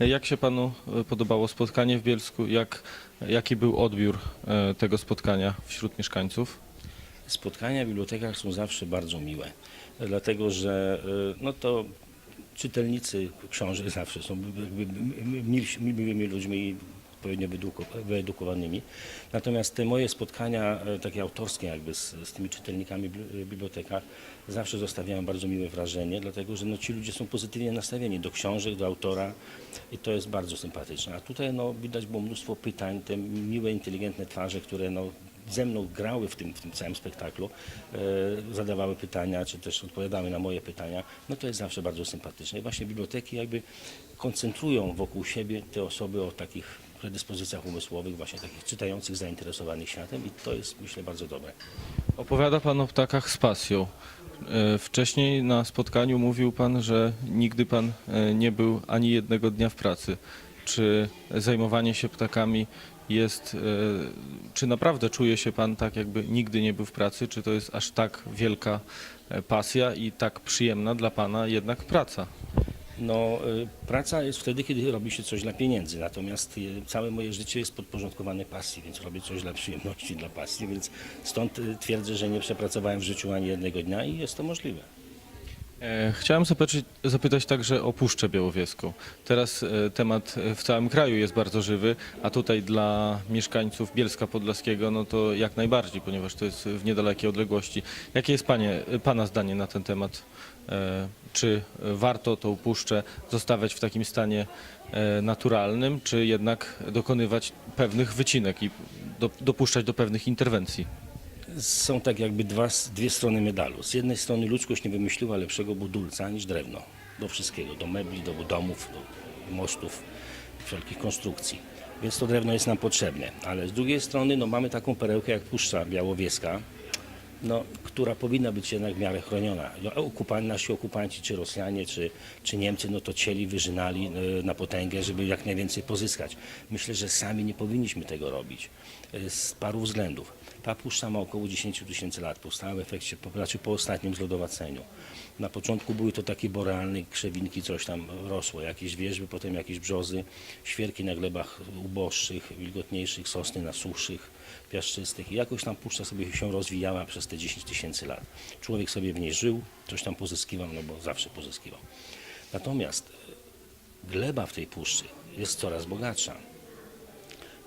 Jak się panu e, podobało spotkanie w Bielsku? Jak, jaki był odbiór e, tego spotkania wśród mieszkańców? Spotkania w bibliotekach są zawsze bardzo miłe, dlatego że y, no to czytelnicy książek zawsze są miłymi ludźmi odpowiednio wyedukowanymi. Natomiast te moje spotkania e, takie autorskie jakby z, z tymi czytelnikami w bibli- bibliotekach zawsze zostawiają bardzo miłe wrażenie, dlatego że no, ci ludzie są pozytywnie nastawieni do książek, do autora i to jest bardzo sympatyczne. A tutaj no, widać było mnóstwo pytań, te miłe, inteligentne twarze, które no, ze mną grały w tym, w tym całym spektaklu, e, zadawały pytania, czy też odpowiadały na moje pytania, no to jest zawsze bardzo sympatyczne. I właśnie biblioteki jakby koncentrują wokół siebie te osoby o takich predyspozycjach umysłowych, właśnie takich czytających, zainteresowanych światem i to jest myślę bardzo dobre. Opowiada pan o ptakach z pasją. E, Wcześniej na spotkaniu mówił pan, że nigdy pan e, nie był ani jednego dnia w pracy. Czy zajmowanie się ptakami jest, e, czy naprawdę czuje się pan tak, jakby nigdy nie był w pracy? Czy to jest aż tak wielka pasja i tak przyjemna dla pana jednak praca? No, y, praca jest wtedy, kiedy robi się coś dla pieniędzy, natomiast y, całe moje życie jest podporządkowane pasji, więc robię coś dla przyjemności, dla pasji, więc stąd y, twierdzę, że nie przepracowałem w życiu ani jednego dnia i jest to możliwe. E, Chciałem zapytać, zapytać także o Puszczę Białowieską. Teraz e, temat e, w całym kraju jest bardzo żywy, a tutaj dla mieszkańców Bielska Podlaskiego no to jak najbardziej, ponieważ to jest w niedalekiej odległości. Jakie jest panie, Pana zdanie na ten temat? Czy warto tą puszczę zostawiać w takim stanie naturalnym, czy jednak dokonywać pewnych wycinek i do, dopuszczać do pewnych interwencji? Są tak jakby dwa, dwie strony medalu. Z jednej strony ludzkość nie wymyśliła lepszego budulca niż drewno. Do wszystkiego, do mebli, do domów, do mostów, wszelkich konstrukcji. Więc to drewno jest nam potrzebne. Ale z drugiej strony no, mamy taką perełkę jak Puszcza Białowieska, no, która powinna być jednak w miarę chroniona. No, okupan, nasi okupanci, czy Rosjanie, czy, czy Niemcy, no to cieli, wyżynali e, na potęgę, żeby jak najwięcej pozyskać. Myślę, że sami nie powinniśmy tego robić e, z paru względów. Ta puszcza ma około 10 tysięcy lat, powstała w efekcie, znaczy po ostatnim zlodowaceniu. Na początku były to takie borealne krzewinki, coś tam rosło, jakieś wierzby, potem jakieś brzozy, świerki na glebach uboższych, wilgotniejszych, sosny na suchszych, piaszczystych i jakoś tam puszcza sobie się rozwijała przez te 10 tysięcy lat. Człowiek sobie w niej żył, coś tam pozyskiwał, no bo zawsze pozyskiwał. Natomiast e, gleba w tej puszczy jest coraz bogatsza.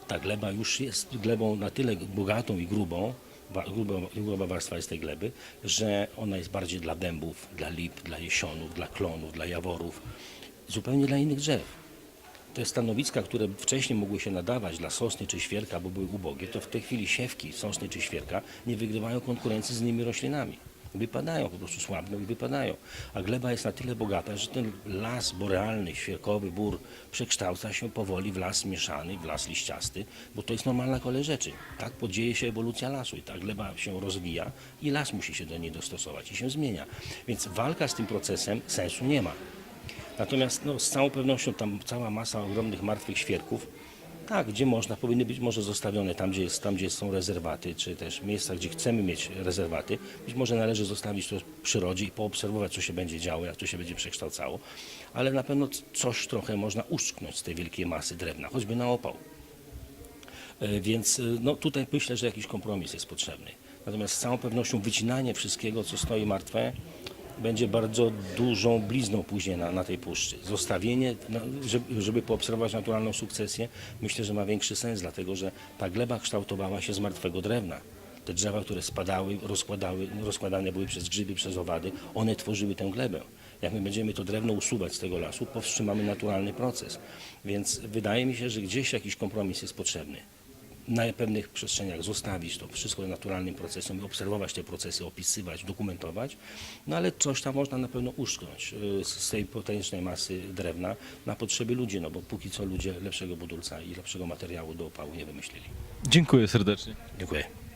Ta gleba już jest glebą na tyle bogatą i grubą, gruba, gruba warstwa jest tej gleby, że ona jest bardziej dla dębów, dla lip, dla jesionów, dla klonów, dla jaworów, zupełnie dla innych drzew. Te stanowiska, które wcześniej mogły się nadawać dla sosny czy świerka, bo były ubogie, to w tej chwili siewki sosny czy świerka nie wygrywają konkurencji z innymi roślinami. Wypadają, po prostu słabną i wypadają. A gleba jest na tyle bogata, że ten las borealny, świerkowy, bór przekształca się powoli w las mieszany, w las liściasty, bo to jest normalna kolej rzeczy. Tak podzieje się ewolucja lasu i ta gleba się rozwija i las musi się do niej dostosować i się zmienia. Więc walka z tym procesem sensu nie ma. Natomiast no, z całą pewnością tam cała masa ogromnych martwych świerków, tak, gdzie można, powinny być może zostawione tam gdzie, jest, tam, gdzie są rezerwaty, czy też miejsca, gdzie chcemy mieć rezerwaty. Być może należy zostawić to przyrodzie i poobserwować, co się będzie działo, jak to się będzie przekształcało. Ale na pewno coś trochę można uszczknąć z tej wielkiej masy drewna, choćby na opał. E, Więc e, no, tutaj myślę, że jakiś kompromis jest potrzebny. Natomiast z całą pewnością wycinanie wszystkiego, co stoi martwe, będzie bardzo dużą blizną później na, na tej puszczy. Zostawienie, no, żeby, żeby poobserwować naturalną sukcesję, myślę, że ma większy sens, dlatego że ta gleba kształtowała się z martwego drewna. Te drzewa, które spadały, rozkładały, rozkładane były przez grzyby, przez owady, one tworzyły tę glebę. Jak my będziemy to drewno usuwać z tego lasu, powstrzymamy naturalny proces. Więc wydaje mi się, że gdzieś jakiś kompromis jest potrzebny na pewnych przestrzeniach zostawić to wszystko naturalnym procesem i obserwować te procesy, opisywać, dokumentować, no ale coś tam można na pewno uszknąć y, z z tej potężnej masy drewna na potrzeby ludzi, no bo póki co ludzie lepszego budulca i lepszego materiału do opału nie wymyślili. Dziękuję serdecznie. Dziękuję.